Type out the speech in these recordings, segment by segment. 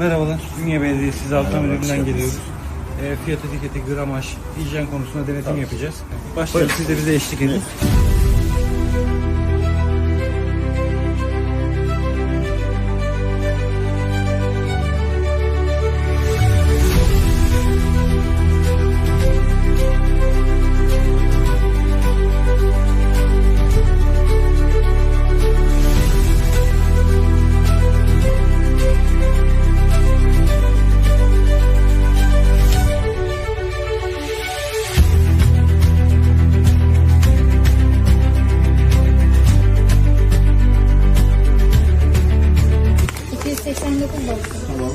Merhabalar, Ünye Belediyesi Zabıta Müdürlüğü'nden geliyoruz. E, fiyat etiketi, gramaj, hijyen konusunda denetim yapacağız. Başlayalım, siz de bize eşlik edin. ...289 olsun. Tamam.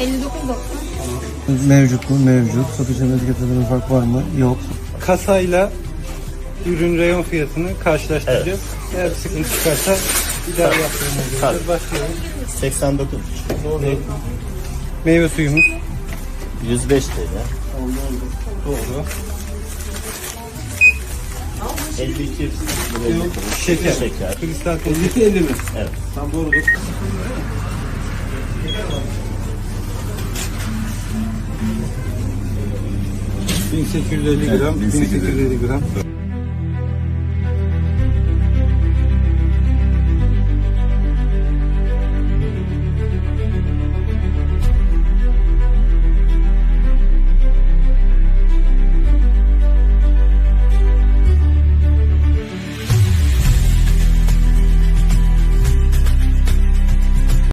59.90. Mevcut mu? Mevcut. Satışın etiketlerinde fark var mı? Yok. Kasayla ürün reyon fiyatını karşılaştıracağız. Eğer bir sıkıntı çıkarsa idare yaptırmamız Tabii. Başlayalım. 89. Doğru. Meyve suyumuz. 105 TL. Doğru. 52 Şeker. Şeker. Kristal 52 50 mi? Evet. Tam doğrudur. ...1850 gram, 1850 gram.